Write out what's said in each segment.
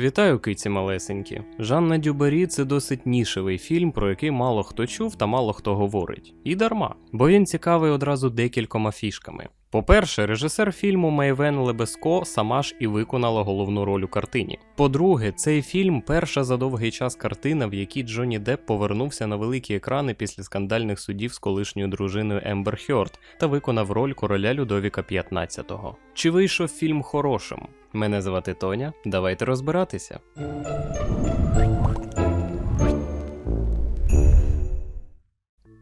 Вітаю, киці малесенькі. Жанна Дюбарі це досить нішевий фільм, про який мало хто чув та мало хто говорить. І дарма, бо він цікавий одразу декількома фішками. По-перше, режисер фільму Майвен Лебеско сама ж і виконала головну роль у картині. По-друге, цей фільм перша за довгий час картина, в якій Джонні Депп повернувся на великі екрани після скандальних судів з колишньою дружиною Ембер Хьорд та виконав роль короля Людовіка XV. Чи вийшов фільм хорошим? Мене звати Тоня. Давайте розбиратися.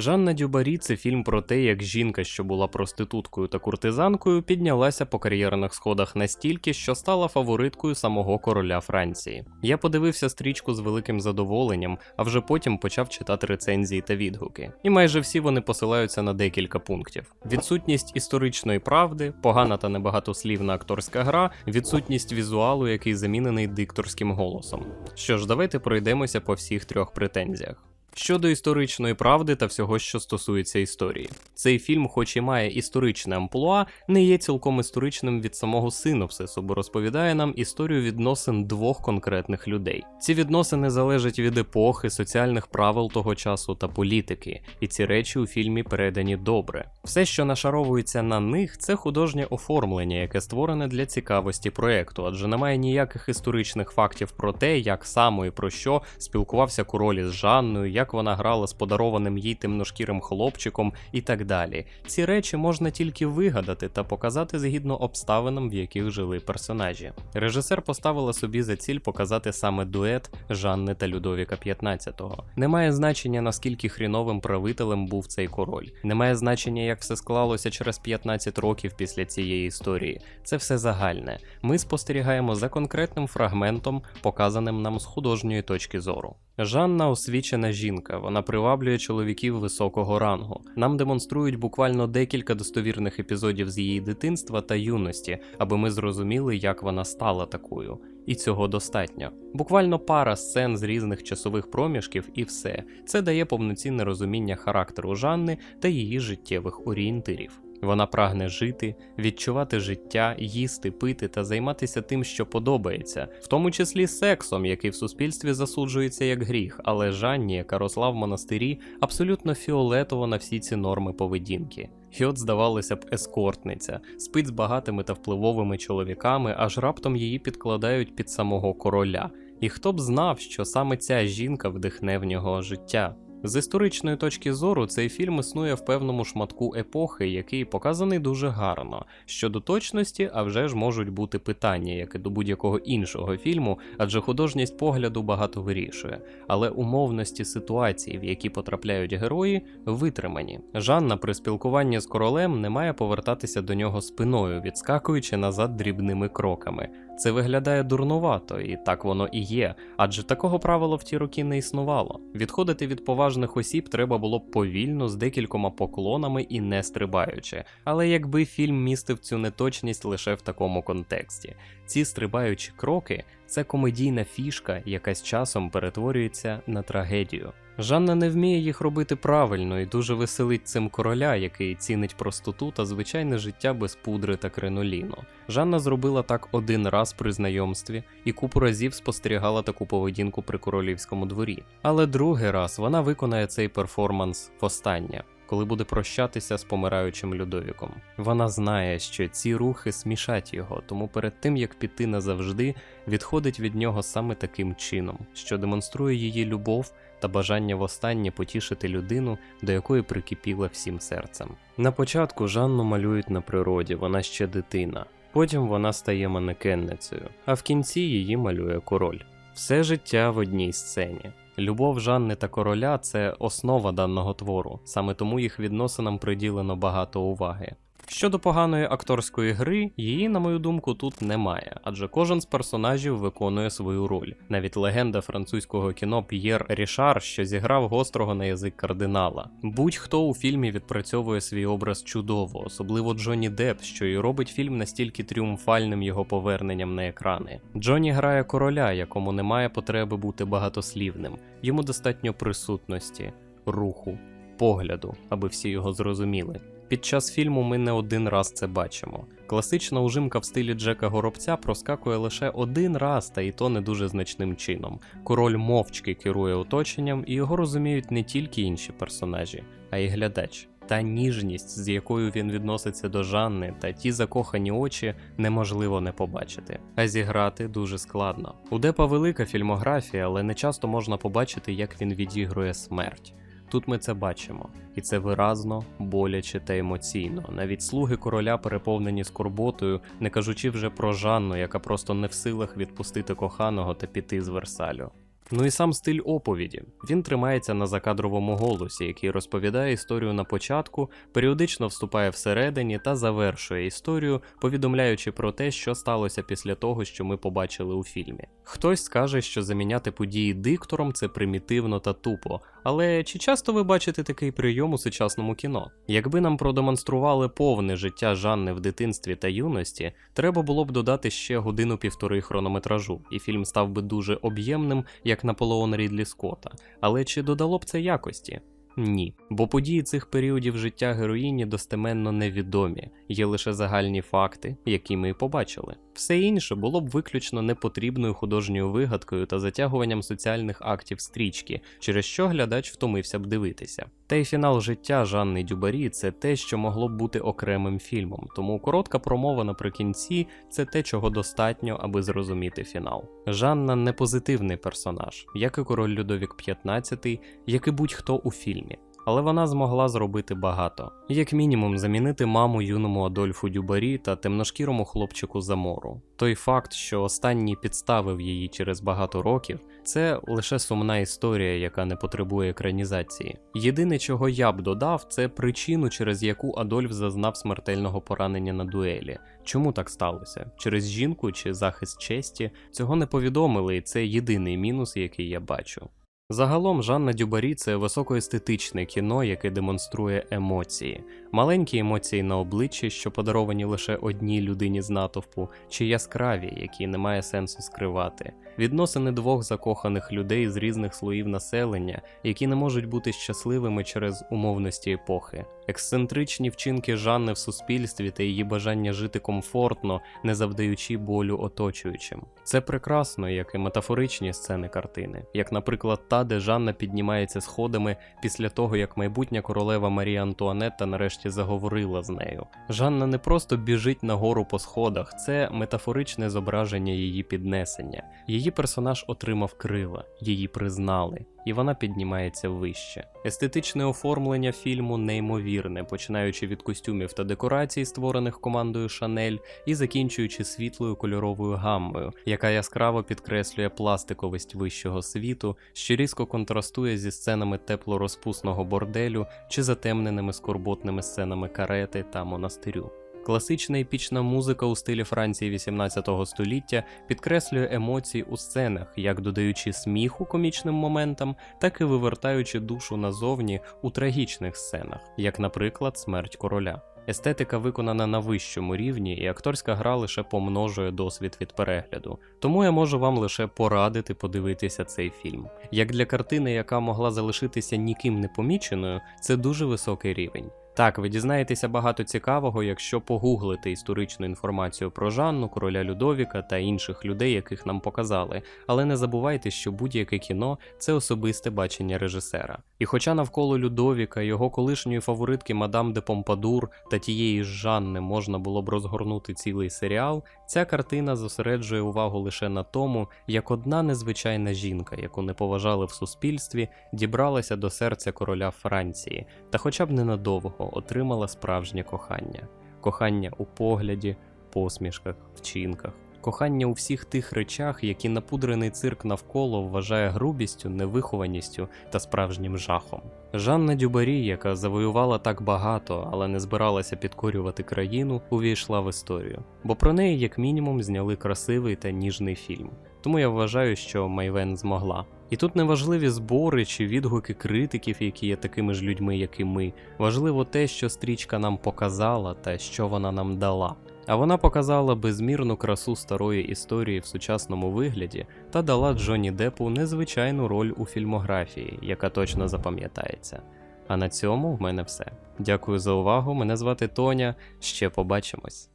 Жанна Дюбарі це фільм про те, як жінка, що була проституткою та куртизанкою, піднялася по кар'єрних сходах настільки, що стала фавориткою самого короля Франції. Я подивився стрічку з великим задоволенням, а вже потім почав читати рецензії та відгуки. І майже всі вони посилаються на декілька пунктів: відсутність історичної правди, погана та небагатослівна акторська гра, відсутність візуалу, який замінений дикторським голосом. Що ж, давайте пройдемося по всіх трьох претензіях. Щодо історичної правди та всього, що стосується історії, цей фільм, хоч і має історичне амплуа, не є цілком історичним від самого синопсису, бо розповідає нам історію відносин двох конкретних людей. Ці відносини залежать від епохи, соціальних правил того часу та політики, і ці речі у фільмі передані добре. Все, що нашаровується на них, це художнє оформлення, яке створене для цікавості проекту, адже немає ніяких історичних фактів про те, як саме і про що спілкувався король із Жанною як вона грала з подарованим їй темношкірим хлопчиком і так далі. Ці речі можна тільки вигадати та показати згідно обставинам, в яких жили персонажі. Режисер поставила собі за ціль показати саме дует Жанни та Людовіка XV. Немає значення наскільки хріновим правителем був цей король. Немає значення, як все склалося через 15 років після цієї історії. Це все загальне. Ми спостерігаємо за конкретним фрагментом, показаним нам з художньої точки зору. Жанна освічена жінка, вона приваблює чоловіків високого рангу. Нам демонструють буквально декілька достовірних епізодів з її дитинства та юності, аби ми зрозуміли, як вона стала такою. І цього достатньо. Буквально пара сцен з різних часових проміжків, і все. Це дає повноцінне розуміння характеру Жанни та її життєвих орієнтирів. Вона прагне жити, відчувати життя, їсти, пити та займатися тим, що подобається, в тому числі сексом, який в суспільстві засуджується як гріх, але Жанні, яка росла в монастирі, абсолютно фіолетово на всі ці норми поведінки. Хьот, здавалося б, ескортниця, спить з багатими та впливовими чоловіками, аж раптом її підкладають під самого короля. І хто б знав, що саме ця жінка вдихне в нього життя. З історичної точки зору цей фільм існує в певному шматку епохи, який показаний дуже гарно. Щодо точності, а вже ж можуть бути питання, як і до будь-якого іншого фільму, адже художність погляду багато вирішує. Але умовності ситуації, в які потрапляють герої, витримані. Жанна при спілкуванні з королем не має повертатися до нього спиною, відскакуючи назад дрібними кроками. Це виглядає дурнувато, і так воно і є, адже такого правила в ті роки не існувало. Відходити від поважних осіб треба було б повільно з декількома поклонами і не стрибаючи. Але якби фільм містив цю неточність лише в такому контексті, ці стрибаючі кроки це комедійна фішка, яка з часом перетворюється на трагедію. Жанна не вміє їх робити правильно і дуже веселить цим короля, який цінить простоту та звичайне життя без пудри та криноліну. Жанна зробила так один раз при знайомстві і купу разів спостерігала таку поведінку при королівському дворі. Але другий раз вона виконає цей перформанс востаннє. Коли буде прощатися з помираючим Людовіком, вона знає, що ці рухи смішать його, тому перед тим як піти назавжди, відходить від нього саме таким чином, що демонструє її любов та бажання востаннє потішити людину, до якої прикипіла всім серцем. На початку Жанну малюють на природі, вона ще дитина. Потім вона стає манекенницею, а в кінці її малює король. Все життя в одній сцені. Любов Жанни та короля це основа даного твору, саме тому їх відносинам приділено багато уваги. Щодо поганої акторської гри, її, на мою думку, тут немає, адже кожен з персонажів виконує свою роль. Навіть легенда французького кіно П'єр Рішар, що зіграв гострого на язик кардинала. Будь-хто у фільмі відпрацьовує свій образ чудово, особливо Джонні Депп, що і робить фільм настільки тріумфальним його поверненням на екрани. Джонні грає короля, якому немає потреби бути багатослівним, йому достатньо присутності, руху, погляду, аби всі його зрозуміли. Під час фільму ми не один раз це бачимо. Класична ужимка в стилі Джека Горобця проскакує лише один раз, та і то не дуже значним чином. Король мовчки керує оточенням, і його розуміють не тільки інші персонажі, а й глядач. Та ніжність, з якою він відноситься до Жанни, та ті закохані очі неможливо не побачити. А зіграти дуже складно. У Депа велика фільмографія, але не часто можна побачити, як він відігрує смерть. Тут ми це бачимо, і це виразно, боляче та емоційно. Навіть слуги короля переповнені скорботою, не кажучи вже про Жанну, яка просто не в силах відпустити коханого та піти з Версалю. Ну і сам стиль оповіді. Він тримається на закадровому голосі, який розповідає історію на початку, періодично вступає всередині та завершує історію, повідомляючи про те, що сталося після того, що ми побачили у фільмі. Хтось скаже, що заміняти події диктором це примітивно та тупо, але чи часто ви бачите такий прийом у сучасному кіно? Якби нам продемонстрували повне життя Жанни в дитинстві та юності, треба було б додати ще годину-півтори хронометражу, і фільм став би дуже об'ємним, як Наполеон Рідлі Скотта. Але чи додало б це якості? Ні, бо події цих періодів життя героїні достеменно невідомі, є лише загальні факти, які ми побачили. Все інше було б виключно непотрібною художньою вигадкою та затягуванням соціальних актів стрічки, через що глядач втомився б дивитися. Та й фінал життя Жанни Дюбарі це те, що могло б бути окремим фільмом, тому коротка промова наприкінці це те, чого достатньо, аби зрозуміти фінал. Жанна не позитивний персонаж, як і король Людовік XV, як і будь-хто у фільмі. Але вона змогла зробити багато, як мінімум, замінити маму юному Адольфу Дюбарі та темношкірому хлопчику Замору. Той факт, що останній підставив її через багато років, це лише сумна історія, яка не потребує екранізації. Єдине, чого я б додав, це причину, через яку Адольф зазнав смертельного поранення на дуелі. Чому так сталося? Через жінку чи захист честі? Цього не повідомили, і це єдиний мінус, який я бачу. Загалом Жанна Дюбарі це високоестетичне кіно, яке демонструє емоції, маленькі емоції на обличчі, що подаровані лише одній людині з натовпу, чи яскраві, які немає сенсу скривати, відносини двох закоханих людей з різних слоїв населення, які не можуть бути щасливими через умовності епохи, ексцентричні вчинки Жанни в суспільстві та її бажання жити комфортно, не завдаючи болю оточуючим. Це прекрасно, як і метафоричні сцени картини, як, наприклад, та, де Жанна піднімається сходами після того, як майбутня королева Марія Антуанетта нарешті заговорила з нею. Жанна не просто біжить нагору по сходах, це метафоричне зображення її піднесення. Її персонаж отримав крила, її признали, і вона піднімається вище. Естетичне оформлення фільму неймовірне, починаючи від костюмів та декорацій, створених командою Шанель, і закінчуючи світлою кольоровою гаммою, яка яскраво підкреслює пластиковість вищого світу, що різко контрастує зі сценами теплорозпусного борделю чи затемненими скорботними сценами карети та монастирю. Класична епічна музика у стилі Франції 18 століття підкреслює емоції у сценах, як додаючи сміху комічним моментам, так і вивертаючи душу назовні у трагічних сценах, як, наприклад, смерть короля. Естетика виконана на вищому рівні, і акторська гра лише помножує досвід від перегляду. Тому я можу вам лише порадити подивитися цей фільм. Як для картини, яка могла залишитися ніким не поміченою, це дуже високий рівень. Так, ви дізнаєтеся багато цікавого, якщо погуглите історичну інформацію про Жанну, короля Людовіка та інших людей, яких нам показали. Але не забувайте, що будь-яке кіно це особисте бачення режисера. І хоча навколо Людовіка, його колишньої фаворитки Мадам де Помпадур та тієї ж Жанни можна було б розгорнути цілий серіал, ця картина зосереджує увагу лише на тому, як одна незвичайна жінка, яку не поважали в суспільстві, дібралася до серця короля Франції, та хоча б ненадовго отримала справжнє кохання, кохання у погляді, посмішках, вчинках. Кохання у всіх тих речах, які напудрений цирк навколо вважає грубістю, невихованістю та справжнім жахом. Жанна Дюбарі, яка завоювала так багато, але не збиралася підкорювати країну, увійшла в історію, бо про неї, як мінімум, зняли красивий та ніжний фільм. Тому я вважаю, що Майвен змогла. І тут не важливі збори чи відгуки критиків, які є такими ж людьми, як і ми. Важливо те, що стрічка нам показала та що вона нам дала. А вона показала безмірну красу старої історії в сучасному вигляді та дала Джонні Депу незвичайну роль у фільмографії, яка точно запам'ятається. А на цьому в мене все. Дякую за увагу. Мене звати Тоня. Ще побачимось.